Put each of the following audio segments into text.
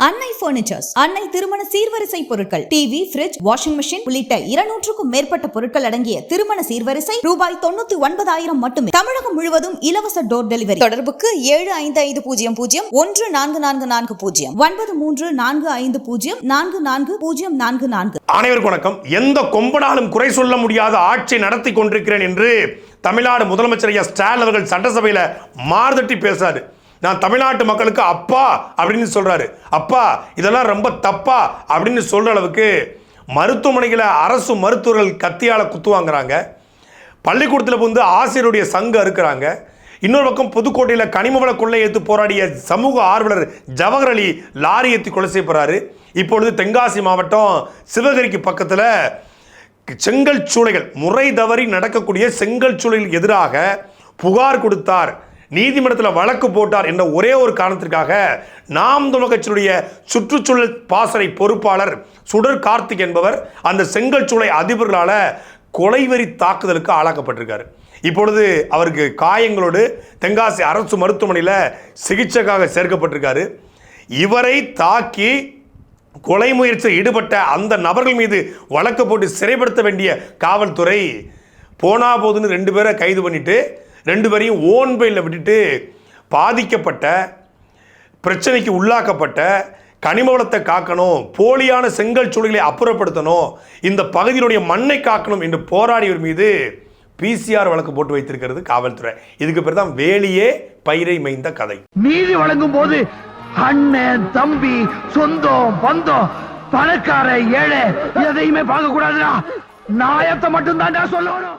அன்னை பர்னிச்சர்ஸ் அன்னை திருமண சீர்வரிசை பொருட்கள் டிவி ஃபிரிட்ஜ் வாஷிங் மிஷின் உள்ளிட்ட இருநூற்றுக்கும் மேற்பட்ட பொருட்கள் அடங்கிய திருமண சீர்வரிசை ரூபாய் தொண்ணூத்தி ஒன்பதாயிரம் மட்டுமே. தமிழகம் முழுவதும் இலவச டோர் டெலிவரி தொடர்புக்கு ஏழு ஐந்து ஐந்து பூஜ்ஜியம் பூஜ்ஜியம் ஒன்று நான்கு நான்கு நான்கு பூஜ்ஜியம் ஒன்பது மூன்று நான்கு ஐந்து பூஜ்ஜியம் நான்கு நான்கு பூஜ்ஜியம் நான்கு நான்கு. அனைவருக்கும் வணக்கம். எந்த கொம்பனாலும் குறை சொல்ல முடியாத ஆட்சி நடத்தி கொண்டிருக்கிறேன் என்று தமிழ்நாடு முதலமைச்சர் ஐயா ஸ்டாலின் அவர்கள் சட்டசபையில் மாறுதட்டி பேசாரு நான் தமிழ்நாட்டு மக்களுக்கு அப்பா அப்படின்னு சொல்கிறாரு அப்பா இதெல்லாம் ரொம்ப தப்பா அப்படின்னு சொல்கிற அளவுக்கு மருத்துவமனைகளை அரசு மருத்துவர்கள் கத்தியால் குத்து வாங்குறாங்க. பள்ளிக்கூடத்தில் வந்து ஆசிரியருடைய சங்கம் இருக்கிறாங்க இன்னொரு பக்கம் புதுக்கோட்டையில் கனிமவள கொள்ளை ஏற்று போராடிய சமூக ஆர்வலர் ஜவஹர் அலி லாரி ஏற்றி கொலை செய்யப்படுறாரு இப்பொழுது தென்காசி மாவட்டம் சிவகரிக்கு பக்கத்தில் செங்கல் சூளைகள் முறை தவறி நடக்கக்கூடிய செங்கல் சூளைகளுக்கு எதிராக புகார் கொடுத்தார். நீதிமன்றத்தில் வழக்கு போட்டார் என்ற ஒரே ஒரு காரணத்திற்காக நாம் தமிழ் கட்சியினுடைய சுற்றுச்சூழல் பாசறை பொறுப்பாளர் சுடர் கார்த்திக் என்பவர் அந்த செங்கல் சூளை அதிபர்களால் கொலைவெறி தாக்குதலுக்கு ஆளாக்கப்பட்டிருக்காரு. இப்பொழுது அவருக்கு காயங்களோடு தென்காசி அரசு மருத்துவமனையில் சிகிச்சைக்காக சேர்க்கப்பட்டிருக்காரு. இவரை தாக்கி கொலை முயற்சியில் ஈடுபட்ட அந்த நபர்கள் மீது வழக்கு போட்டு சிறைப்படுத்த வேண்டிய காவல்துறை போனா போதுன்னு ரெண்டு பேரை கைது பண்ணிட்டு ரெண்டு பேரையும் ஓன் பையில் விட்டுட்டு பாதிக்கப்பட்ட பிரச்சனைக்கு உள்ளாக்கப்பட்ட கனிம வளத்தை காக்கணும் போலியான செங்கல் சூழலை அப்புறப்படுத்தணும் இந்த பகுதியினுடைய மண்ணை காக்கணும் என்று போராடியவர் மீது பிசிஆர் வழக்கு போட்டு வைத்திருக்கிறது காவல்துறை. இதுக்கு பேர் தான் வேலியே பயிரை மைந்த கதை. நீதி வழங்கும் போது அண்ணன் தம்பி சொந்தம் பந்தம் பணக்கார ஏழை எதையுமே பார்க்க கூடாதுடா நாயத்தை மட்டும் தான் சொல்லணும்.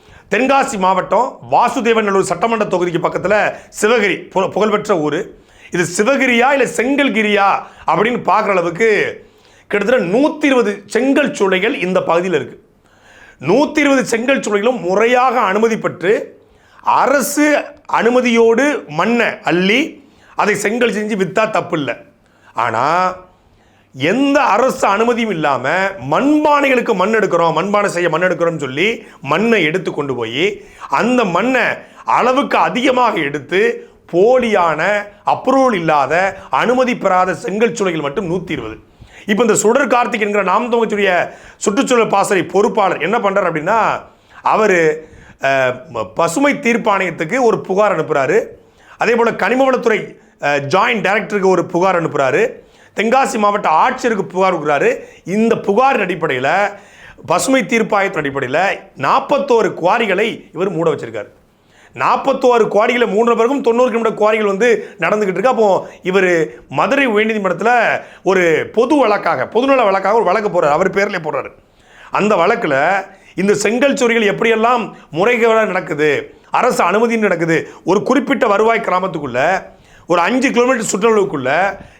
தென்காசி மாவட்டம் வாசுதேவநல்லூர் சட்டமன்ற தொகுதிக்கு பக்கத்தில் சிவகிரி புகழ்பெற்ற ஊர். இது சிவகிரியா இல்லை செங்கல்கிரியா அப்படின்னு பார்க்குற அளவுக்கு கிட்டத்தட்ட நூற்றி இருபது செங்கல் சூளைகள் இந்த பகுதியில் இருக்குது நூற்றி இருபது செங்கல் சூளைகளும் முறையாக அனுமதி பெற்று அரசு அனுமதியோடு மண்ணை அள்ளி அதை செங்கல் செஞ்சு விற்றா தப்பு இல்லை ஆனால் எந்த அரசு அனுமதியும் இல்லாமல் மண்பானைகளுக்கு மண் எடுக்கிறோம் மண்பானை செய்ய மண் எடுக்கிறோம்னு சொல்லி மண்ணை எடுத்து கொண்டு போய் அந்த மண்ணை அளவுக்கு அதிகமாக எடுத்து போலியான அப்ரூவல் இல்லாத அனுமதி பெறாத செங்கல் சூளைகள் மட்டும் நூற்றி இருபது. இப்போ இந்த சுடர் கார்த்திக் என்கிற நாம் தொகுதியுடைய சுற்றுச்சூழல் பாசறை பொறுப்பாளர் என்ன பண்ணுறார் அப்படின்னா அவர் பசுமை தீர்ப்பாணையத்துக்கு ஒரு புகார் அனுப்புகிறாரு அதே போல் கனிமவளத்துறை ஜாயிண்ட் டைரக்டருக்கு ஒரு புகார் அனுப்புகிறாரு தென்காசி மாவட்ட ஆட்சியருக்கு புகார் கொடுக்குறாரு. இந்த புகாரின் அடிப்படையில் பசுமை தீர்ப்பாயத்தின் அடிப்படையில் நாற்பத்தோரு குவாரிகளை இவர் மூட வச்சிருக்காரு. நாற்பத்தோரு குவாரிகளை மூன்று பிறகும் தொண்ணூறு கிலோமீட்டர் குவாரிகள் வந்து நடந்துகிட்டு இருக்கு. அப்போ இவர் மதுரை உயர்நீதிமன்றத்தில் ஒரு பொது வழக்காக பொதுநல வழக்காக ஒரு வழக்கு போடுறாரு. அவர் பேரில் போடுறாரு. அந்த வழக்கில் இந்த செங்கல் சோரிகள் எப்படியெல்லாம் முறைகேடாக நடக்குது அரசு அனுமதி நடக்குது ஒரு குறிப்பிட்ட வருவாய் கிராமத்துக்குள்ளே ஒரு அஞ்சு கிலோமீட்டர் சுற்றளவுக்குள்ள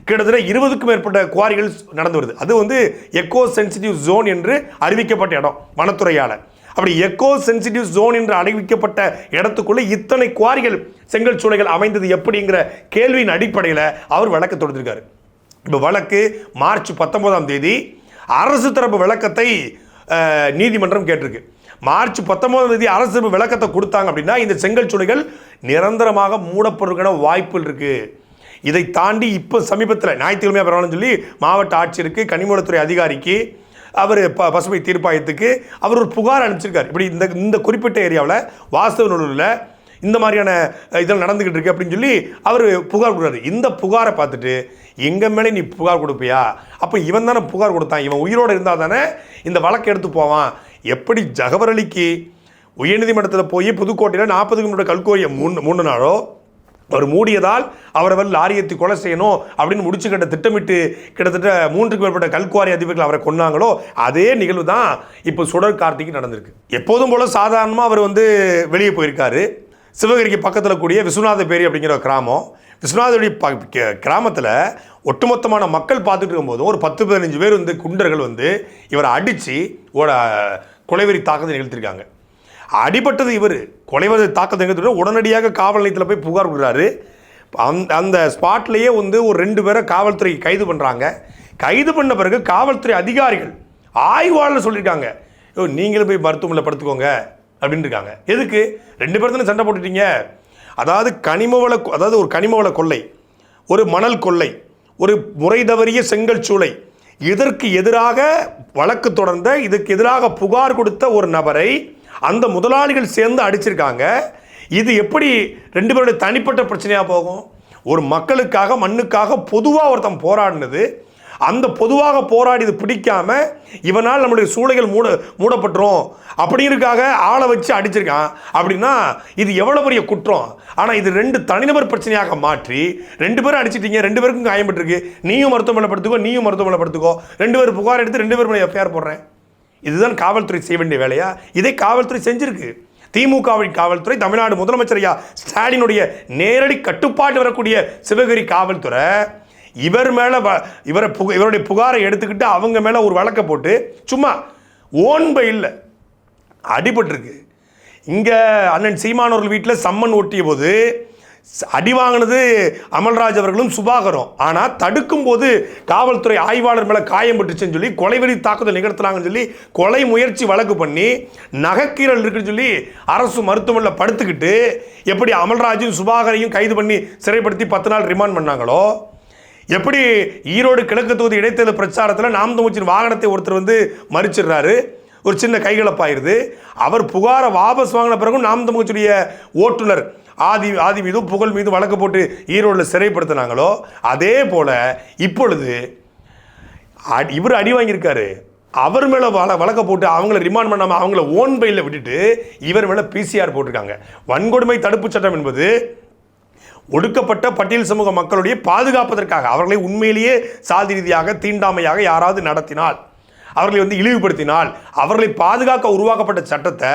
கிட்டத்தட்ட இருபதுக்கும் மேற்பட்ட குவாரிகள் நடந்து வருது. அது வந்து எக்கோ சென்சிட்டிவ் ஜோன் என்று அறிவிக்கப்பட்ட இடம் வனத்துறையால். அப்படி எக்கோ சென்சிட்டிவ் ஜோன் என்று அறிவிக்கப்பட்ட இடத்துக்குள்ள இத்தனை குவாரிகள் செங்கல் சூளைகள் அமைந்தது எப்படிங்கிற கேள்வியின் அடிப்படையில் அவர் வழக்கு தொடுத்திருக்காரு. இப்போ வழக்கு மார்ச் பத்தொன்பதாம் தேதி அரசு தரப்பு விளக்கத்தை நீதிமன்றம் கேட்டிருக்கு. மார்ச் பத்தொன்பதாம் தேதி அரசு விளக்கத்தை கொடுத்தாங்க அப்படின்னா இந்த செங்கல் சூளைகள் நிரந்தரமாக மூடப்படுறதுக்கான வாய்ப்புகள் இருக்குது இதை தாண்டி இப்போ சமீபத்தில் ஞாயிற்றுக்கிழமையாக பரவாயில்லன்னு சொல்லி மாவட்ட ஆட்சியருக்கு கனிமூலத்துறை அதிகாரிக்கு அவர் ப பசுமை தீர்ப்பாயத்துக்கு அவர் ஒரு புகார் அனுப்பிச்சிருக்கார். இப்படி இந்த இந்த குறிப்பிட்ட ஏரியாவில் வாஸ்தவநல்லூரில் இந்த மாதிரியான இதில் இதெல்லாம் நடந்துக்கிட்டு இருக்கு அப்படின்னு சொல்லி அவர் புகார் கொடுக்குறாரு. இந்த புகாரை பார்த்துட்டு எங்கள் மேலே நீ புகார் கொடுப்பியா? அப்போ இவன் தானே புகார் கொடுத்தான். இவன் உயிரோடு இருந்தால் தானே இந்த வழக்கு எடுத்து போவான். எப்படி ஜகவரலிக்கு உயர்நீதிமன்றத்தில் போய் புதுக்கோட்டையில் நாற்பது கிலோமீட்டர் கல்கோரியை மூணு மூணு நாளோ அவர் மூடியதால் அவரை லாரியத்தை கொலை செய்யணும் அப்படின்னு முடிச்சுக்கிட்ட திட்டமிட்டு கிட்டத்தட்ட மூன்றுக்கு மேற்பட்ட கல்குவாரி அதிபர்கள் அவரை கொன்னாங்களோ அதே நிகழ்வு தான் இப்போ சுடர் கார்த்திக்கு நடந்திருக்கு. எப்போதும் போல சாதாரணமாக அவர் வந்து வெளியே போயிருக்காரு. சிவகிரிக்கு பக்கத்தில் கூடிய விஸ்வநாத பேரி அப்படிங்கிற ஒரு கிராமம். விஸ்வநாதருடைய ப கிராமத்தில் ஒட்டுமொத்தமான மக்கள் பார்த்துட்டு இருக்கும்போதும் ஒரு பத்து பதினஞ்சு பேர் வந்து குண்டர்கள் வந்து இவரை அடித்து ஓட கொலைவெறி தாக்கத்தை நிகழ்த்திருக்காங்க. அடிபட்டது இவர். கொலைவெறி தாக்கத்தை நிகழ்த்திட்டு உடனடியாக காவல் நிலையத்தில் போய் புகார் கொடுக்குறாரு. அந்த அந்த ஸ்பாட்லேயே வந்து ஒரு ரெண்டு பேரை காவல்துறை கைது பண்ணுறாங்க கைது பண்ண பிறகு காவல்துறை அதிகாரிகள் ஆய்வாளர் சொல்லியிருக்காங்க. ஓ நீங்களும் போய் மருத்துவமனையில் படுத்துக்கோங்க. அப்படின்னு இருக்காங்க. எதுக்கு? ரெண்டு பேர் தானே சண்டை போட்டுட்டீங்க. அதாவது கனிமவள கொ- அதாவது ஒரு கனிமவள கொள்ளை ஒரு மணல் கொள்ளை ஒரு முறை தவறிய செங்கல் சூளை இதற்கு எதிராக வழக்கு தொடர்ந்த இதுக்கு எதிராக புகார் கொடுத்த ஒரு நபரை அந்த முதலாளிகள் சேர்ந்து அடிச்சிருக்காங்க. இது எப்படி ரெண்டு பேருடைய தனிப்பட்ட பிரச்சனையாக போகும்? ஒரு மக்களுக்காக மண்ணுக்காக பொதுவாக ஒருத்தன் போராடினது. அந்த பொதுவாக போராடியது பிடிக்காம இவனால் நம்மளுடைய சூளைகள் மூட மூடப்பட்டுரும். அப்படிங்கிறதுக்காக ஆளை வச்சு அடிச்சிருக்கான். அப்படின்னா இது எவ்வளோ பெரிய குற்றம்? ஆனால் இது ரெண்டு தனிநபர் பிரச்சனையாக மாற்றி ரெண்டு பேரும் அடிச்சிட்டீங்க ரெண்டு பேருக்கும் காயப்பட்டிருக்கு நீயும் மருத்துவமனை படுத்துக்கோ நீயும் மருத்துவமனை படுத்துக்கோ. ரெண்டு பேர் புகார் எடுத்து ரெண்டு பேர் எஃப்ஐஆர் போடுறேன். இதுதான் காவல்துறை செய்ய வேண்டிய வேலையா? இதை காவல்துறை செஞ்சிருக்கு. திமுகவின் காவல்துறை தமிழ்நாடு முதலமைச்சர் ஐயா ஸ்டாலினுடைய நேரடி கட்டுப்பாட்டு வரக்கூடிய சிவகிரி காவல்துறை இவர் மேலே இவரை புக இவருடைய புகாரை எடுத்துக்கிட்டு அவங்க மேலே ஒரு வழக்கை போட்டு சும்மா ஓன்பை இல்லை. அடிபட்டிருக்கு. இங்கே அண்ணன் சீமானவர்கள் வீட்டில் சம்மன் ஒட்டிய போது அடி வாங்கினது அமல்ராஜ் அவர்களும் சுபாகரும். ஆனால் தடுக்கும் போது காவல்துறை ஆய்வாளர் மேலே காயம் பட்டுச்சுன்னு சொல்லி கொலைவெறி தாக்குதல் நிகழ்த்தினாங்கன்னு சொல்லி கொலை முயற்சி வழக்கு பண்ணி நகைக்கீரல் இருக்குன்னு சொல்லி அரசு மருத்துவமனையில் படுத்துக்கிட்டு எப்படி அமல்ராஜும் சுபாகரையும் கைது பண்ணி சிறைப்படுத்தி பத்து நாள் ரிமாண்ட் பண்ணாங்களோ? எப்படி ஈரோடு கிழக்கு தொகுதி இடைத்தேர்தல் பிரச்சாரத்தில் நாம் தமிழ்ச்சியின் வாகனத்தை ஒருத்தர் வந்து மறிச்சிடுறாரு. ஒரு சின்ன கைகலப்பாயிருது. அவர் புகாரை வாபஸ் வாங்கின பிறகும் நாம் தமிழ்ச்சியுடைய ஓட்டுநர் ஆதி ஆதி மீதும் புகழ் மீது வழக்கு போட்டு ஈரோடில் சிறைப்படுத்தினாங்களோ அதே போல் இப்பொழுது அடி- இவர் அடி வாங்கியிருக்காரு. அவர் மேலே வள வழக்க போட்டு அவங்கள ரிமாண்ட் பண்ணாமல் அவங்கள ஓன் பையில் விட்டுட்டு இவர் மேலே பிசிஆர் போட்டிருக்காங்க. வன்கொடுமை தடுப்புச் சட்டம் என்பது ஒடுக்கப்பட்ட பட்டியல் சமூக மக்களுடைய பாதுகாப்பதற்காக அவர்களை உண்மையிலேயே சாதி ரீதியாக தீண்டாமையாக யாராவது நடத்தினால் அவர்களை வந்து இழிவுபடுத்தினால் அவர்களை பாதுகாக்க உருவாக்கப்பட்ட சட்டத்தை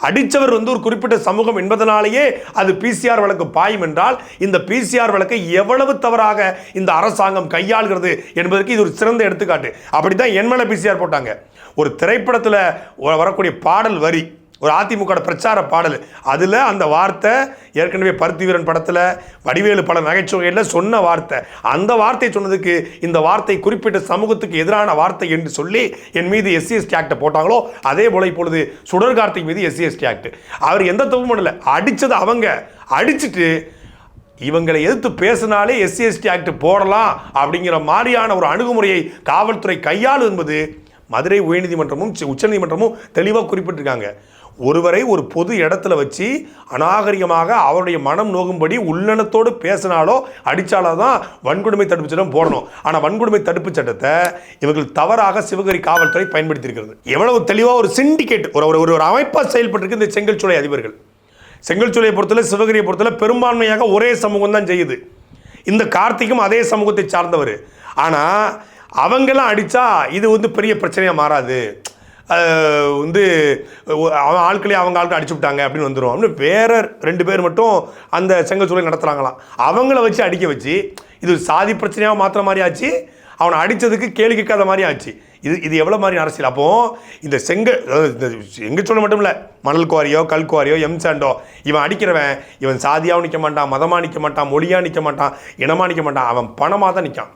அடித்தவர் வந்து ஒரு குறிப்பிட்ட சமூகம் என்பதனாலேயே அது பிசிஆர் வழக்கு பாயும் என்றால் இந்த பிசிஆர் வழக்கை எவ்வளவு தவறாக இந்த அரசாங்கம் கையாளுகிறது என்பதற்கு இது ஒரு சிறந்த எடுத்துக்காட்டு. அப்படி தான் என் பிசிஆர் போட்டாங்க. ஒரு திரைப்படத்தில் வரக்கூடிய பாடல் வரி ஒரு அதிமுக பிரச்சார பாடல். அதில் அந்த வார்த்தை ஏற்கனவே பருத்தி வீரன் படத்தில் வடிவேலு பல நகைச்சுவையில் சொன்ன வார்த்தை. அந்த வார்த்தை சொன்னதுக்கு இந்த வார்த்தை குறிப்பிட்ட சமூகத்துக்கு எதிரான வார்த்தை என்று சொல்லி என் மீது எஸ்சிஎஸ்டி ஆக்டை போட்டாங்களோ அதே போல இப்பொழுது சுடர் கார்த்திக் மீது எஸ்சிஎஸ்டி ஆக்ட் அவர் எந்த தப்பும் பண்ணல. அடித்தது அவங்க. அடிச்சிட்டு இவங்களை எதிர்த்து பேசினாலே எஸ்சிஎஸ்டி ஆக்ட் போடலாம் அப்படிங்கிற மாதிரியான ஒரு அணுகுமுறையை காவல்துறை கையாளும் என்பது மதுரை உயர்நீதிமன்றமும் உச்சநீதிமன்றமும் தெளிவாக குறிப்பிட்டிருக்காங்க. ஒருவரை ஒரு பொது இடத்துல வச்சு அநாகரிகமாக அவருடைய மனம் நோகும்படி உள்ளனத்தோடு பேசினாலோ அடித்தாலோ தான் வன்கொடுமை தடுப்பு சட்டம் போடணும். ஆனால் வன்கொடுமை தடுப்பு சட்டத்தை இவர்கள் தவறாக சிவகரி காவல்துறை பயன்படுத்தியிருக்கிறது. எவ்வளவு தெளிவாக ஒரு சிண்டிகேட் ஒரு ஒரு ஒரு அமைப்பாக செயல்பட்டிருக்கு இந்த செங்கல் சூளை அதிபர்கள். செங்கல் சூளையை பொறுத்தவரை சிவகிரியை பொறுத்தவரை பெரும்பான்மையாக ஒரே சமூகம் தான் செய்யுது. இந்த கார்த்திக்கும் அதே சமூகத்தை சார்ந்தவர். ஆனால் அவங்கெல்லாம் அடித்தா இது வந்து பெரிய பிரச்சனையாக மாறாது. வந்து அவன் ஆட்களே அவங்க ஆட்கள் அடிச்சு விட்டாங்க அப்படின்னு வந்துடும் அப்படின்னு வேற ரெண்டு பேர் மட்டும் அந்த செங்கல் சூழல் நடத்துகிறாங்களாம் அவங்கள வச்சு அடிக்க வச்சு இது சாதி பிரச்சனையாக மாற்றுற மாதிரி ஆச்சு அவனை அடித்ததுக்கு கேள்வி கேட்காத மாதிரி ஆச்சு. இது இது எவ்வளோ மாதிரி அரசியல்? அப்போ இந்த செங்கல் அதாவது இந்த சொல்ல மட்டும் இல்லை மணல் குவாரியோ கல் குவாரியோ எம் சாண்டோ இவன் அடிக்கிறவன் இவன் சாதியாகவும் நிற்க மாட்டான் மதமாக நிற்க மாட்டான் மொழியாக நிற்க மாட்டான் இனமாக நிற்க மாட்டான் அவன் பணமாக தான் நிற்கான்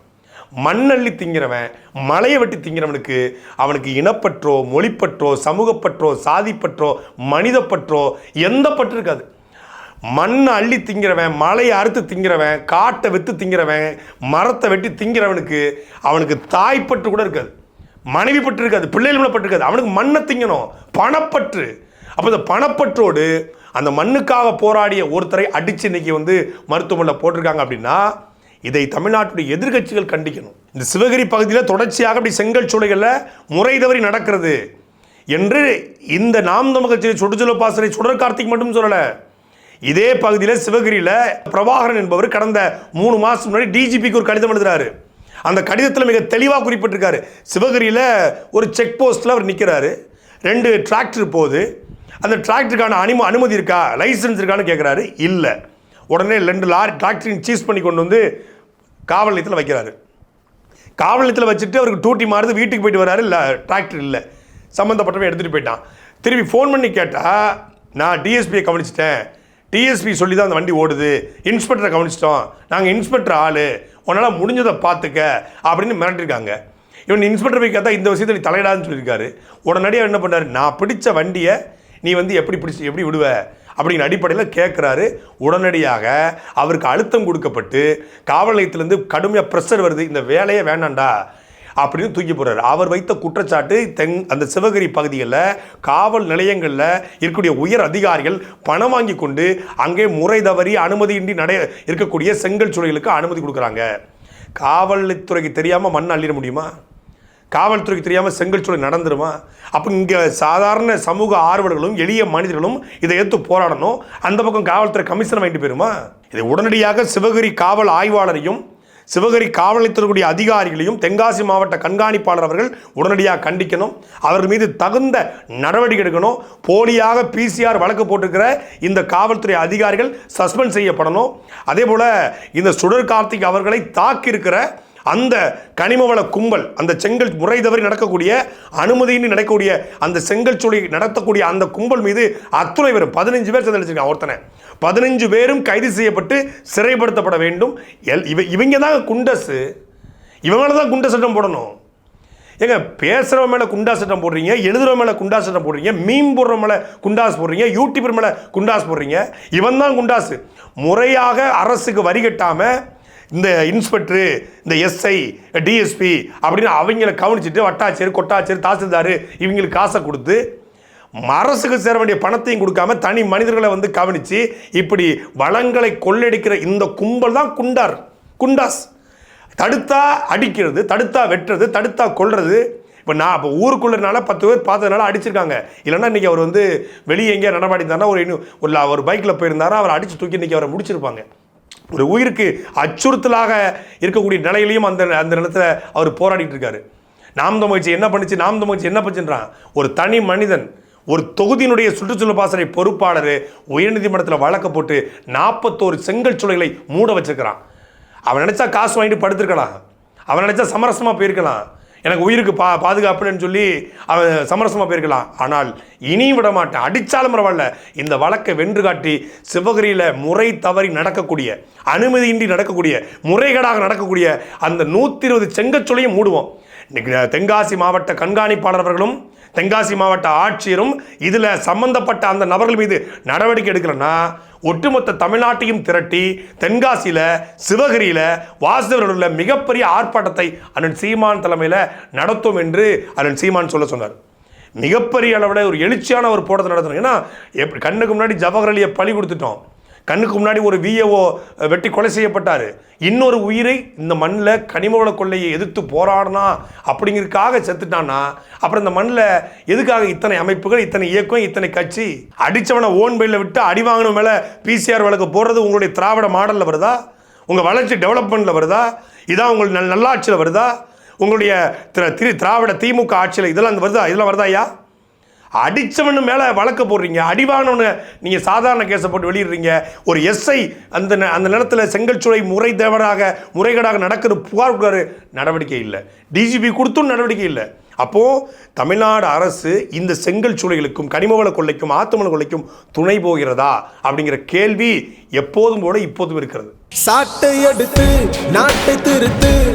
மண்ணள்ளி திங்கிறவன் மலையை வெட்டி திங்கிறவனுக்கு அவனுக்கு இனப்பற்றோ மொழிப்பற்றோ சமூகப்பற்றோ சாதிப்பற்றோ மனிதப்பற்றோ எந்த பற்று இருக்காது. மண்ணை அள்ளி திங்கிறவன் மலையை அறுத்து திங்கிறவன் காட்டை விற்று திங்கிறவன் மரத்தை வெட்டி திங்கிறவனுக்கு அவனுக்கு தாய்ப்பற்று கூட இருக்காது. மனைவி பற்று இருக்காது பிள்ளைகள் பற்று இருக்காது. அவனுக்கு மண்ணை திங்கணும் பணப்பற்று. அப்போ இந்த பணப்பற்றோடு அந்த மண்ணுக்காக போராடிய ஒருத்தரை அடித்து இன்றைக்கி வந்து மருத்துவமனையில் போட்டிருக்காங்க அப்படின்னா இதை தமிழ்நாட்டுடைய எதிர்கட்சிகள் கண்டிக்கணும். இந்த சிவகிரி பகுதியில் தொடர்ச்சியாக அப்படி செங்கல் சூளைகளில் முறை தவறி நடக்கிறது என்று இந்த நாம் தமிழ் கட்சி சுடுஜல பாசறை சுடர் கார்த்திக் மட்டும் சொல்லலை. இதே பகுதியில் சிவகிரியில் பிரபாகரன் என்பவர் கடந்த மூணு மாதம் முன்னாடி டிஜிபிக்கு ஒரு கடிதம் எழுதுறாரு. அந்த கடிதத்தில் மிக தெளிவாக குறிப்பிட்டிருக்காரு. சிவகிரியில் ஒரு செக் போஸ்ட்டில் அவர் நிற்கிறாரு ரெண்டு டிராக்டர் போகுது. அந்த டிராக்டருக்கான அனும அனுமதி இருக்கா? லைசன்ஸ் இருக்கான்னு கேட்குறாரு இல்லை. உடனே ரெண்டு லாரி டிராக்டரின் சீஸ் பண்ணி கொண்டு வந்து காவல் நிலையத்தில் வைக்கிறாரு. காவல் நிலையத்தில் வச்சுட்டு அவருக்கு டூட்டி மாறுது வீட்டுக்கு போயிட்டு வராரு இல்லை டிராக்டர் இல்லை. சம்மந்தப்பட்டவன் எடுத்துகிட்டு போயிட்டான். திருப்பி ஃபோன் பண்ணி கேட்டால் நான் டிஎஸ்பியை கவனிச்சிட்டேன். டிஎஸ்பி சொல்லி தான் அந்த வண்டி ஓடுது. இன்ஸ்பெக்டரை கவனிச்சிட்டோம். நாங்கள் இன்ஸ்பெக்டர் ஆள். உன்னால் முடிஞ்சதை பார்த்துக்க அப்படின்னு மிரட்டிருக்காங்க. இவன் இன்ஸ்பெக்டர் போய் கேட்டால் இந்த விஷயத்தை நீ தலையிடாதுன்னு சொல்லியிருக்காரு. உடனடியாக என்ன பண்ணாரு நான் பிடிச்ச வண்டியை நீ வந்து எப்படி பிடிச்சி எப்படி விடுவ? அப்படிங்கிற அடிப்படையில் கேட்குறாரு உடனடியாக அவருக்கு அழுத்தம் கொடுக்கப்பட்டு காவல் நிலையத்திலேருந்து கடுமையாக ப்ரெஷர் வருது. இந்த வேலையே வேண்டாம்டா அப்படின்னு தூக்கி போடுறாரு. அவர் வைத்த குற்றச்சாட்டு தெங் அந்த சிவகிரி பகுதிகளில் காவல் நிலையங்களில் இருக்கக்கூடிய உயர் அதிகாரிகள் பணம் வாங்கி கொண்டு அங்கே முறை தவறி அனுமதியின்றி நடை இருக்கக்கூடிய செங்கல் சூழலுக்கு அனுமதி கொடுக்குறாங்க. காவல்துறைக்கு தெரியாமல் மண் அள்ளிட முடியுமா? காவல்துறைக்கு தெரியாமல் செங்கல் சூழல் நடந்துருமா? அப்போ இங்கே சாதாரண சமூக ஆர்வலர்களும் எளிய மனிதர்களும் இதை எடுத்து போராடணும். அந்த பக்கம் காவல்துறை கமிஷனர் வாங்கிட்டு போயிருமா? இதை உடனடியாக சிவகிரி காவல் ஆய்வாளரையும் சிவகிரி காவல் நிலையத்திற்குரிய அதிகாரிகளையும் தென்காசி மாவட்ட கண்காணிப்பாளர் அவர்கள் உடனடியாக கண்டிக்கணும். அவர்கள் மீது தகுந்த நடவடிக்கை எடுக்கணும். போலியாக பிசிஆர் வழக்கு போட்டிருக்கிற இந்த காவல்துறை அதிகாரிகள் சஸ்பெண்ட் செய்யப்படணும். அதே போல் இந்த சுடர் கார்த்திக் அவர்களை தாக்கியிருக்கிற அந்த கனிமவள கும்பல் அந்த செங்கல் முறை தவறி நடக்கக்கூடிய அனுமதியின்றி நடக்கக்கூடிய அந்த செங்கல் சூளை நடத்தக்கூடிய அந்த கும்பல் மீது அத்துணை பேரும் பதினஞ்சு பேர் சேர்ந்து ஒருத்தனை. பதினஞ்சு பேரும் கைது செய்யப்பட்டு சிறைப்படுத்தப்பட வேண்டும். எல் இவ இவங்க தான் குண்டஸு இவங்கள தான் குண்ட சட்டம் போடணும். ஏங்க பேசுகிறவன் மேலே குண்டா சட்டம் போடுறீங்க எழுதுகிறவ மேலே குண்டா சட்டம் போடுறீங்க மீன் போடுறவன் மேலே குண்டாஸ் போடுறீங்க யூடியூபர் மேலே குண்டாஸ் போடுறீங்க இவன் தான் குண்டாசு. முறையாக அரசுக்கு வரி கட்டாமல் இந்த இன்ஸ்பெக்டரு இந்த எஸ்ஐ டிஎஸ்பி அப்படின்னு அவங்கள கவனிச்சுட்டு வட்டாட்சியர் கொட்டாட்சியர் தாசில்தார் இவங்களுக்கு காசை கொடுத்து அரசுக்கு சேர வேண்டிய பணத்தையும் கொடுக்காம தனி மனிதர்களை வந்து கவனித்து இப்படி வளங்களை கொள்ளடிக்கிற இந்த கும்பல் தான் குண்டார் குண்டாஸ். தடுத்தா அடிக்கிறது தடுத்தா வெட்டுறது தடுத்தா கொல்றது. இப்போ நான் இப்போ ஊருக்குள்ளனால பத்து பேர் பார்த்ததுனால அடிச்சிருக்காங்க. இல்லைன்னா இன்றைக்கி அவர் வந்து வெளியே எங்கேயா நடமாடிந்தாருன்னா ஒரு இன்னும் ஒரு ஒரு பைக்கில் போயிருந்தாரா அவர் அடித்து தூக்கி இன்றைக்கி அவரை முடிச்சிருப்பாங்க. ஒரு உயிருக்கு அச்சுறுத்தலாக இருக்கக்கூடிய நிலையிலையும் அந்த அந்த நிலத்தில் அவர் போராடிட்டு இருக்காரு. நாம் தமிழ்ச்சி என்ன பண்ணுச்சு? நாம் தமிழ்ச்சி என்ன பண்ணுறான் ஒரு தனி மனிதன் ஒரு தொகுதியினுடைய சுற்றுச்சூழல் பாசனை பொறுப்பாளர் உயர்நீதிமன்றத்தில் வழக்க போட்டு நாற்பத்தோரு செங்கல் சுளைகளை மூட வச்சிருக்கிறான். அவன் நினச்சா காசு வாங்கிட்டு படுத்திருக்கலாம். அவன் நினச்சா சமரசமாக போயிருக்கலாம். எனக்கு உயிருக்கு பா பாதுகாப்புன்னு சொல்லி அவன் சமரசமாக போயிருக்கலாம். ஆனால் இனியும் விட மாட்டேன் அடித்தாலும் பரவாயில்ல. இந்த வழக்கை வென்று காட்டி சிவகிரியில் முறை தவறி நடக்கக்கூடிய அனுமதியின்றி நடக்கக்கூடிய முறைகேடாக நடக்கக்கூடிய அந்த நூற்றி இருபது செங்கச்சொலையும் மூடுவோம் தென்காசி மாவட்ட கண்காணிப்பாளர் அவர்களும் தென்காசி மாவட்ட ஆட்சியரும் இதில் சம்பந்தப்பட்ட அந்த நபர்கள் மீது நடவடிக்கை எடுக்கலன்னா ஒட்டுமொத்த தமிழ்நாட்டையும் திரட்டி தென்காசியில் சிவகிரியில் வாசுதேவரில் உள்ள மிகப்பெரிய ஆர்ப்பாட்டத்தை அண்ணன் சீமான் தலைமையில் நடத்தும் என்று அண்ணன் சீமான் சொல்ல சொன்னார். மிகப்பெரிய அளவில் ஒரு எழுச்சியான ஒரு போட்டத்தை நடத்தணும். ஏன்னா எப்படி கண்ணுக்கு முன்னாடி ஜவஹர் அலியை பழி கொடுத்துட்டோம். கண்ணுக்கு முன்னாடி ஒரு விஏஓ வெட்டி கொலை செய்யப்பட்டார். இன்னொரு உயிரை இந்த மண்ணில் கனிமவள கொள்ளையை எதிர்த்து போராடினா அப்படிங்கிறதுக்காக செத்துட்டான்னா அப்புறம் இந்த மண்ணில் எதுக்காக இத்தனை அமைப்புகள் இத்தனை இயக்கம் இத்தனை கட்சி? அடித்தவனை ஓன் பையில் விட்டு அடி வாங்கின மேலே பிசிஆர் விளக்கு போடுறது உங்களுடைய திராவிட மாடலில் வருதா? உங்கள் வளர்ச்சி டெவலப்மெண்ட்டில் வருதா? இதான் உங்கள் நல் நல்லாட்சியில் வருதா? உங்களுடைய திரு திராவிட திமுக ஆட்சியில் இதெல்லாம் வருதா? இதெல்லாம் வருதா ஐயா? அடித்தவனு மேலே வழக்கு போடுறீங்க. அடிவானவனு நீங்கள் சாதாரண கேஸை போட்டு வெளியிடுறீங்க. ஒரு எஸ்ஐ அந்த ந- அந்த நிலத்தில் செங்கல் சூளை முறை தேவராக முறைகேடாக நடக்கிற புகார் புகார் நடவடிக்கை இல்லை. டிஜிபி கொடுத்தும் நடவடிக்கை இல்லை. அப்போது தமிழ்நாடு அரசு இந்த செங்கல் சூளைகளுக்கும் கனிமவள கொள்ளைக்கும் ஆத்துமல கொள்ளைக்கும் துணை போகிறதா அப்படிங்கிற கேள்வி எப்போதும் கூட இப்போதும் இருக்கிறது. சாட்டை எடுத்து நாட்டை திருத்து